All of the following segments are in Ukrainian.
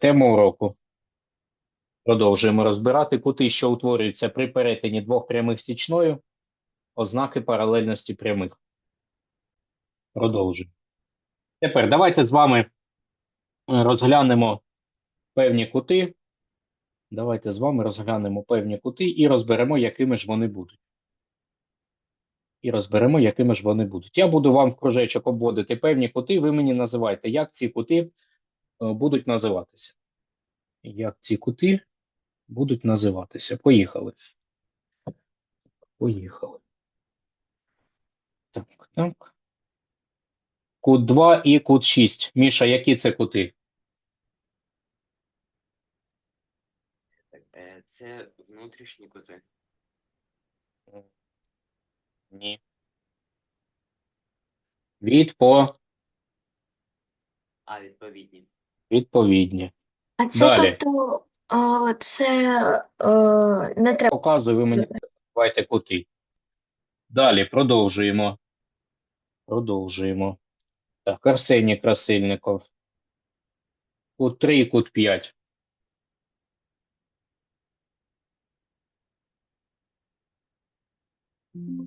Тема уроку. Продовжуємо розбирати кути, що утворюються при перетині двох прямих січною, ознаки паралельності прямих. Продовжуємо. Тепер давайте з вами розглянемо певні кути. Давайте з вами розглянемо певні кути і розберемо, якими ж вони будуть. І розберемо, якими ж вони будуть. Я буду вам в кружечок обводити певні кути, ви мені називайте, як ці кути будуть називатися. Як ці кути будуть називатися. Поїхали. Поїхали. Так, так. Кут 2 і кут 6. Міша, які це кути? Е, Це внутрішні кути. Ні. Відпо... А, відповідні. Відповідні. А це Далі. тобто а, це е, не треба. Показую, ви мені називайте кути. Далі продовжуємо. Продовжуємо. Так, Арсеній Красильников. Кут 3 і кут 5.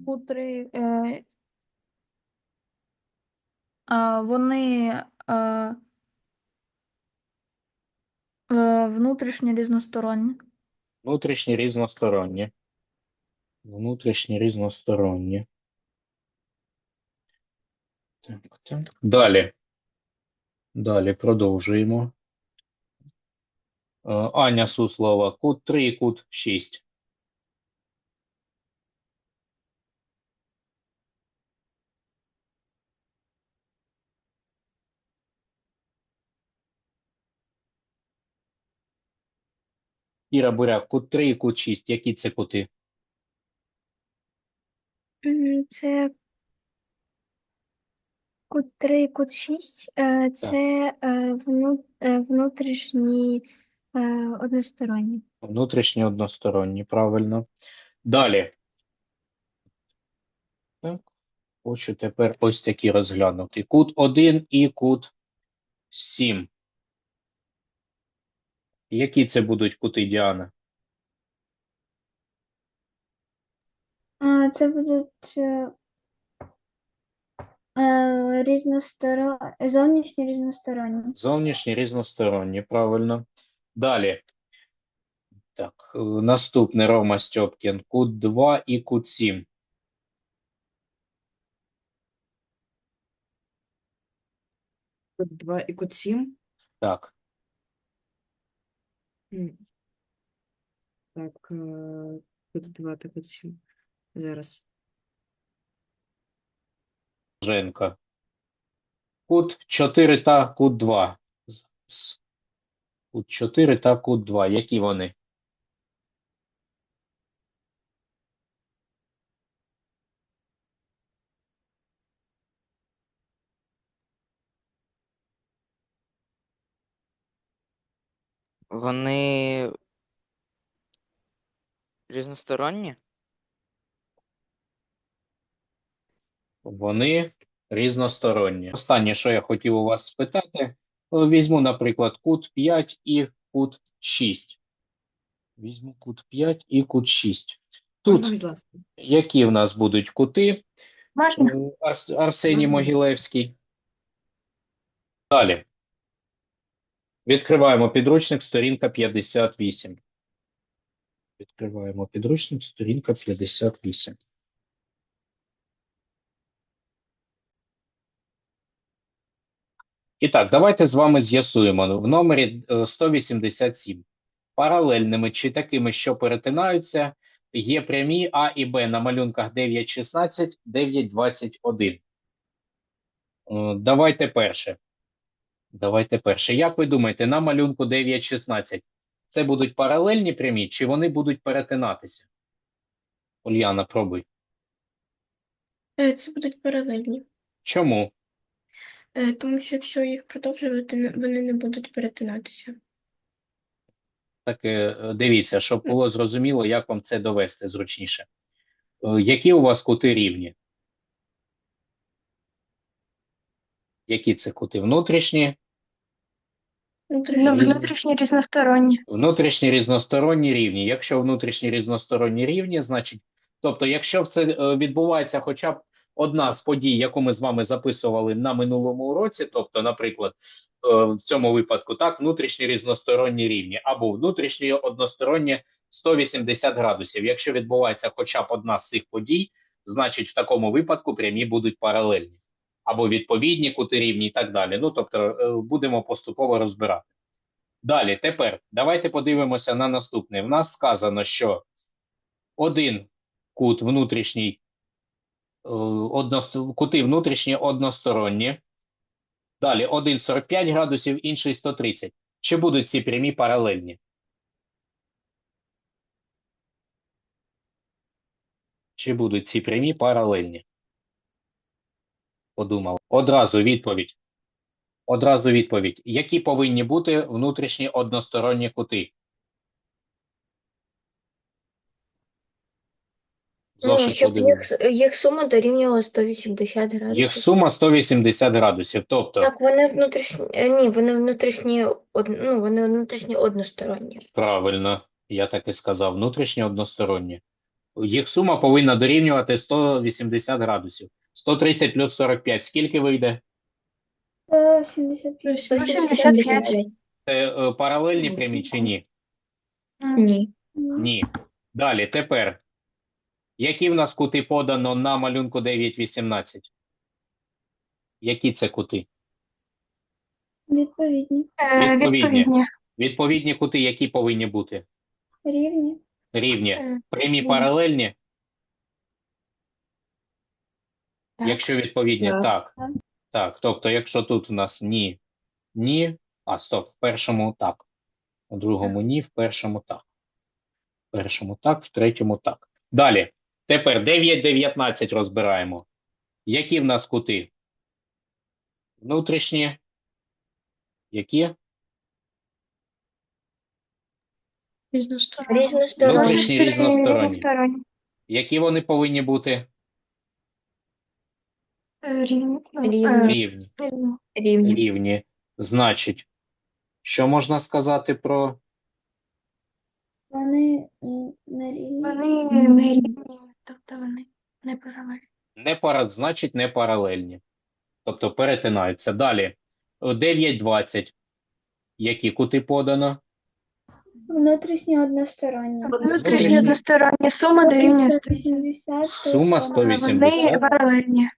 Кутри, е, а, вони е, е, внутрішні різносторонні. Внутрішні різносторонні. Внутрішні різносторонні. Так, так. Далі. Далі продовжуємо. Е, Аня Суслова. Кут 3 кут 6. Іра Буряк. Кут 3 і кут 6. Які це кути? Це кут 3, кут 6. Е, це е, е, внутрішні односторонні. Внутрішні односторонні, правильно. Далі. Так. Хочу тепер ось такі розглянути. Кут 1 і кут 7. Які це будуть кути, Діана? А, Це будуть е, е, зовнішні різносторонні. Зовнішні різносторонні, правильно. Далі. Так, е, наступний Рома Стьопкін. Кут 2 і кут 7. Код 2 і код 7. Так, Так, е, код 2 та код 7. Зараз. Женка. Кут 4 та кут 2. З- з- Кут 4 та кут 2. Які вони? Вони різносторонні? Вони різносторонні. Останнє, що я хотів у вас спитати, візьму, наприклад, кут 5 і кут 6. Візьму кут 5 і кут 6. Тут які в нас будуть кути? Можна? Арсеній Можна. Могилевський. Далі. Відкриваємо підручник, сторінка 58. Відкриваємо підручник, сторінка 58. І так, давайте з вами з'ясуємо в номері е, 187. Паралельними чи такими, що перетинаються, є прямі А і Б на малюнках 9.16, 9.21. Е, Давайте перше. Давайте перше. Як ви думаєте, на малюнку 9.16 це будуть паралельні прямі, чи вони будуть перетинатися? Ульяна, пробуй. Е, Це будуть паралельні. Чому? Е, Тому що якщо їх продовжувати, вони не будуть перетинатися. Так, е, дивіться, щоб було зрозуміло, як вам це довести зручніше. Які у вас кути рівні? Які це кути? Внутрішні Внутрішній. Різ- внутрішні різносторонні. Внутрішні різносторонні рівні. Якщо внутрішні різносторонні рівні, значить, тобто, якщо це е, відбувається хоча б одна з подій, яку ми з вами записували на минулому уроці, тобто, наприклад, е, в цьому випадку так, внутрішні різносторонні рівні, або внутрішні односторонні 180 градусів. Якщо відбувається хоча б одна з цих подій, значить в такому випадку прямі будуть паралельні, або відповідні кути рівні і так далі. Ну, тобто, е, будемо поступово розбирати. Далі, тепер давайте подивимося на наступне. В нас сказано, що один кут внутрішній, е, кути внутрішні односторонні. Далі один 45 градусів, інший 130. Чи будуть ці прямі паралельні? Чи будуть ці прямі паралельні? Подумав. Одразу відповідь. Одразу відповідь. Які повинні бути внутрішні односторонні кути? Ну, щоб їх, їх сума дорівнювала 180 градусів. Їх сума 180 градусів. Тобто, Так, вони внутрішні, е, ні, вони внутрішні, од, ну, вони внутрішні односторонні. правильно, я так і сказав, внутрішні односторонні. Їх сума повинна дорівнювати 180 градусів. 130 плюс 45. Скільки вийде? 175. 175. Це е, паралельні прямі чи ні? Ні. Ні. Далі, тепер. Які в нас кути подано на малюнку 9.18? Які це кути? Відповідні. Е, Відповідні. Відповідні. Відповідні кути, які повинні бути? Рівні. Рівні. Е, Прямі Ні. паралельні? Так. Якщо відповідні, Так. так. Так. Так, тобто, якщо тут в нас ні, ні, а стоп, в першому так. У другому ні, в першому так. В першому так, в третьому так. Далі. Тепер 9.19 розбираємо. Які в нас кути? Внутрішні. Які? Різносторонні. Різносторонні. Внутрішні різносторонні. Різносторонні. Які вони повинні бути? Е, Рівні. Рівні. Рівні. рівні. Рівні. Рівні. Значить, що можна сказати про Вони не рівні. Вони не рівні, тобто вони не паралельні. Не пара, значить, не паралельні. Тобто перетинаються. Далі. 9.20. Які кути подано? Внутрішні односторонні. Внутрішні. Односторонні сума дорівнює 180. 180. Сума 180. Вони паралельні.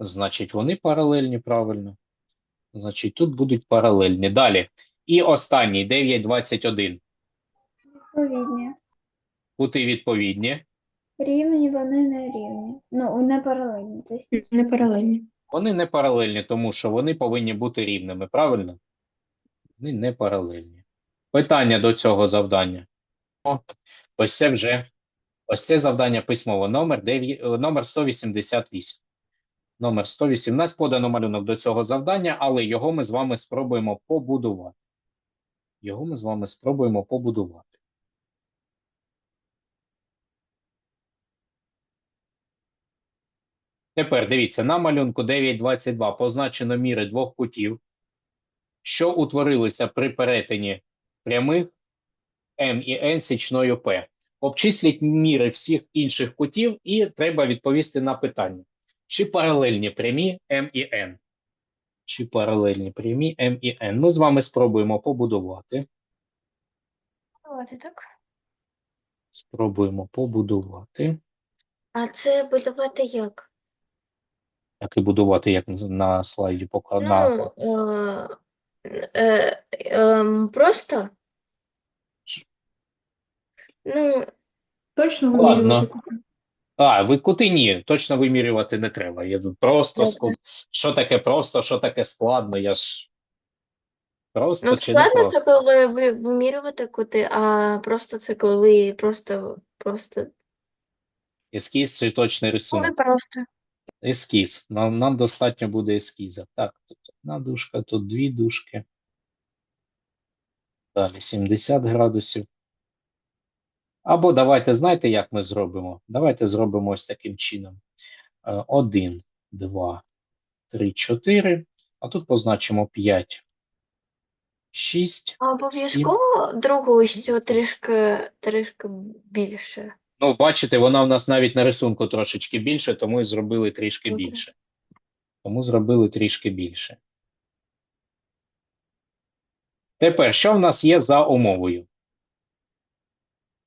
Значить, вони паралельні, правильно. Значить, тут будуть паралельні. Далі. І останній 9.21. Відповідні. Кути відповідні. Рівні вони не рівні. Ну, не паралельні. Не паралельні. Вони не паралельні, тому що вони повинні бути рівними, правильно? Вони не паралельні. Питання до цього завдання. О, ось це вже. Ось це завдання письмово номер 9, е, номер 188. Номер 118 подано малюнок до цього завдання, але його ми з вами спробуємо побудувати. Його ми з вами спробуємо побудувати. Тепер дивіться, на малюнку 9.22 позначено міри двох кутів, що утворилися при перетині прямих М і Н січною П. Обчисліть міри всіх інших кутів і треба відповісти на питання. Чи паралельні прямі М і Н? Чи паралельні прямі М і Н? Ми з вами спробуємо побудувати. Давайте так. Спробуємо побудувати. А це будувати як? Як і будувати, як на слайді показано. Ну, е, е, ем, просто. Ну, Точно Ладно. вимірювати? А, ви кути ні, точно вимірювати не треба. Я тут просто склад... Що таке просто, що таке складно? Я ж просто ну чи не складно це коли ви вимірювати кути, а просто це коли просто, просто Ескіз чи точний Коли рисунок? просто. Ескіз. Нам, нам достатньо буде ескіза. Так, тут одна дужка, тут дві дужки. Далі 70 градусів. Або давайте, знаєте, як ми зробимо? Давайте зробимо ось таким чином. Е, Один, два, три, чотири. А тут позначимо 5, 6. А обов'язково другу ось трішки, трішки більше. Ну, бачите, вона в нас навіть на рисунку трошечки більше, тому і зробили трішки Мгм. більше. Тому зробили трішки більше. Тепер, що в нас є за умовою?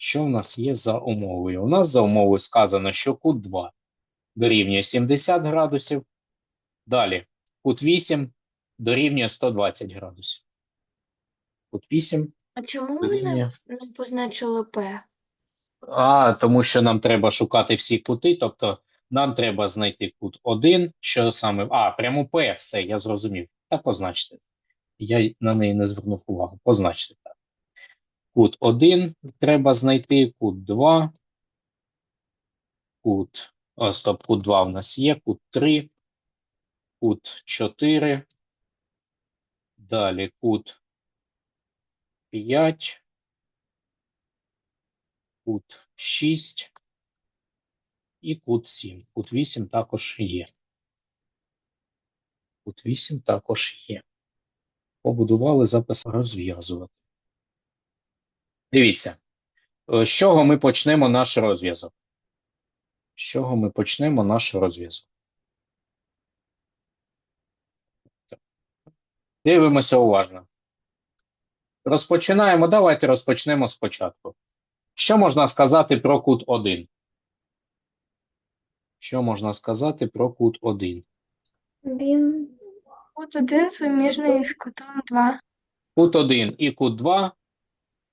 Що в нас є за умовою? У нас за умовою сказано, що кут 2 дорівнює 70 градусів. Далі, кут 8 дорівнює 120 градусів. Кут 8 А чому ми не, не позначили П? А, тому що нам треба шукати всі кути, тобто нам треба знайти кут 1, що саме. А, прямо П, все, я зрозумів. Та позначте. Я на неї не звернув увагу. Позначте. Кут 1 треба знайти, кут 2. Кут. О, стоп, кут 2 у нас є, кут 3, кут 4. Далі кут 5 кут 6 і кут 7. Кут 8 також є. Кут 8 також є. Побудували запис розв'язувати. Дивіться, е, з чого ми почнемо наш розв'язок? З чого ми почнемо наш розв'язок? Дивимося уважно. Розпочинаємо. Давайте розпочнемо спочатку. Що можна сказати про кут 1? Що можна сказати про кут 1? Він Кут 1 суміжний з кутом 2. Кут 1 і кут 2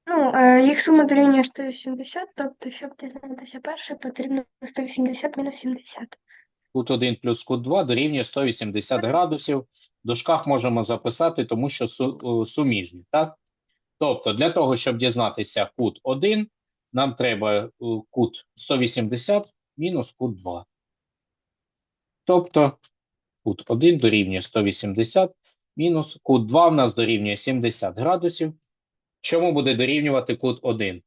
Ну, е, їх сума дорівнює 180, тобто, щоб дізнатися перше, потрібно 180 мінус 70. Кут 1 плюс кут 2 дорівнює 180 градусів. В дужках можемо записати, тому що е, суміжні, так? Тобто, для того, щоб дізнатися кут 1, нам треба е, кут 180 мінус кут 2. Тобто, кут 1 дорівнює 180 мінус кут 2 в нас дорівнює 70 градусів. Чому буде дорівнювати кут 1?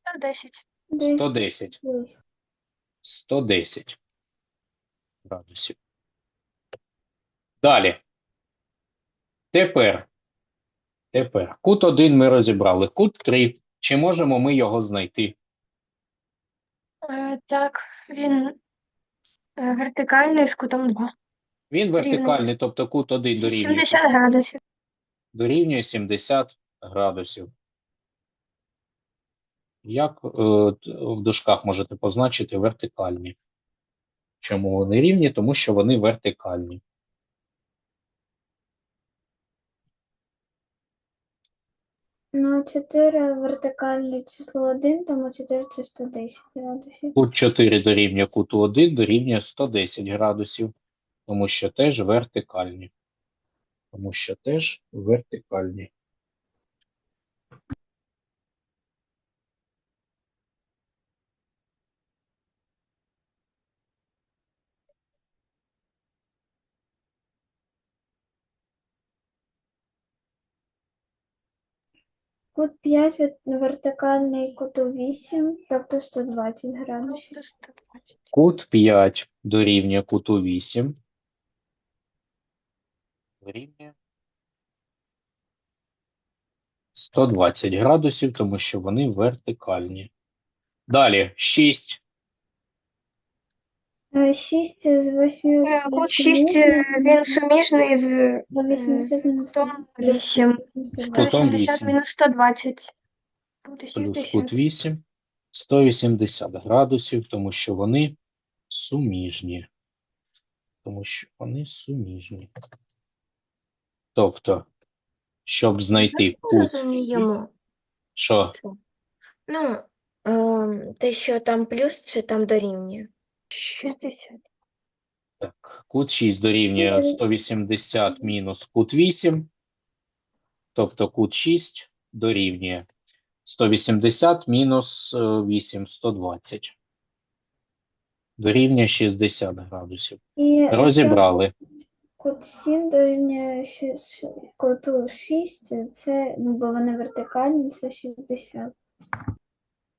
110. 110. 110 градусів. Далі. Тепер. Тепер. Кут 1 ми розібрали. Кут 3. Чи можемо ми його знайти? Е, так, він е, вертикальний з кутом 2. Він вертикальний, тобто кут 1 дорівнює, 70 градусів. Дорівнює 70 градусів. Як е, в дужках можете позначити вертикальні? Чому вони рівні? Тому що вони вертикальні. Ну, 4 вертикальне число 1, тому 4 це 110 градусів. Кут 4 дорівнює куту 1 дорівнює 110 градусів, тому що теж вертикальні. Тому що теж вертикальні. Кут 5 вертикальний куту 8, тобто 120 градусів. Тобто 120. Кут 5 дорівнює куту 8. Дорівнює 120 градусів, тому що вони вертикальні. Далі 6. 6 Е, з 8 Е, Кут 6, е, він суміжний з 80 мінус кутом 8. Кутом 180 8. мінус 120. Буде плюс 60. кут 8 180 градусів, тому що вони суміжні. Тому що вони суміжні. Тобто, щоб знайти Ми кут, розуміємо що. Ну, ем, те, що там плюс чи там дорівнює. 60. так, кут 6 дорівнює 180 мінус кут 8, тобто кут 6 дорівнює 180 мінус е, 8 120. Дорівнює 60 градусів. І Розібрали. Кут 7 дорівнює ши- 6, це, ну, бо вони вертикальні, це 60.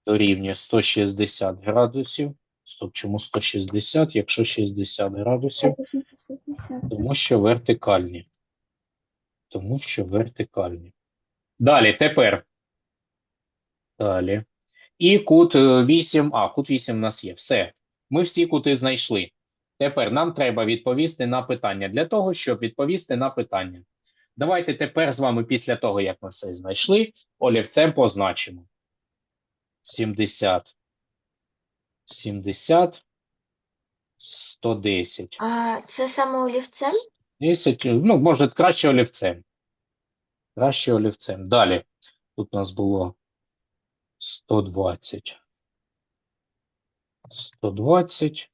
дорівнює 160 градусів. Стоп, чому 160, якщо 60 градусів? 760. Тому що вертикальні. Тому що вертикальні. Далі, тепер. Далі. І кут е, 8. А, кут 8 у нас є. Все. Ми всі кути знайшли. Тепер нам треба відповісти на питання. Для того, щоб відповісти на питання. Давайте тепер з вами, після того, як ми все знайшли, олівцем позначимо. 70. 70. 110. А це саме олівцем? 10, ну, може, краще олівцем. Краще олівцем. Далі. Тут у нас було 120. 120,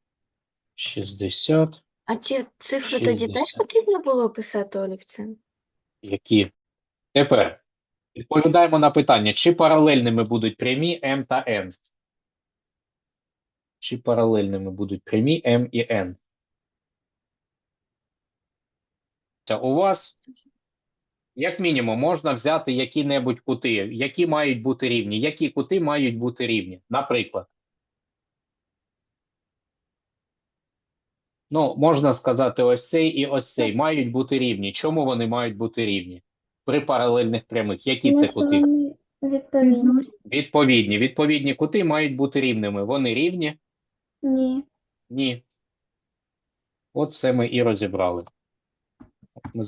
60. А ці цифри тоді теж 60. потрібно було писати олівцем? Які? Тепер відповідаємо на питання, чи паралельними будуть прямі М та N? Чи паралельними будуть прямі М і N? Це у вас, як мінімум, можна взяти які-небудь кути, які мають бути рівні. Які кути мають бути рівні? Наприклад. Ну, можна сказати, ось цей і ось цей мають бути рівні. Чому вони мають бути рівні? При паралельних прямих. Які це кути? відповідні. Відповідні. Відповідні кути мають бути рівними. Вони рівні? Ні. Ні. От все ми і розібрали. От Ми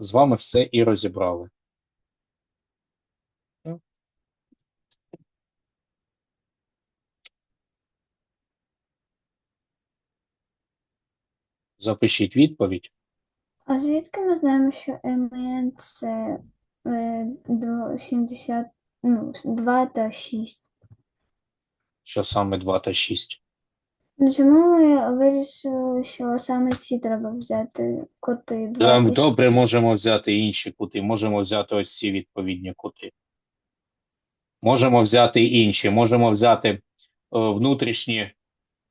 з вами все і розібрали. Запишіть відповідь. А звідки ми знаємо, що МН це е, 70, ну, 2 та 6? Що саме 2 та 6? Ну, чому ми вирішили, що саме ці треба взяти коти 2 та 6? Добре, можемо взяти інші кути. Можемо взяти ось ці відповідні кути. Можемо взяти інші. Можемо взяти е, внутрішні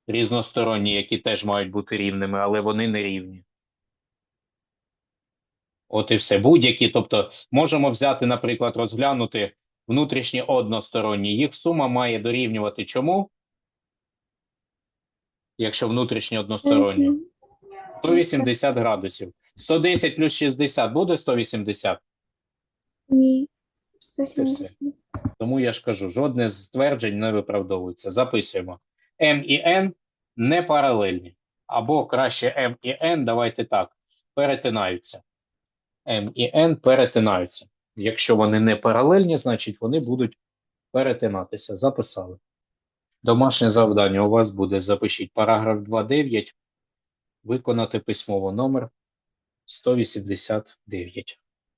різносторонні, які теж мають бути рівними, але вони не рівні. От і все. Будь-які. Тобто, можемо взяти, наприклад, розглянути внутрішні односторонні. Їх сума має дорівнювати чому? Якщо внутрішні односторонні. 180 градусів. 110 плюс 60 буде 180? Ні. 170. Тому я ж кажу, жодне з тверджень не виправдовується. Записуємо. М і N не паралельні. Або краще М і N, давайте так, перетинаються. М і N перетинаються. Якщо вони не паралельні, значить вони будуть перетинатися. Записали. Домашнє завдання у вас буде, запишіть параграф 2.9, виконати письмово номер 189.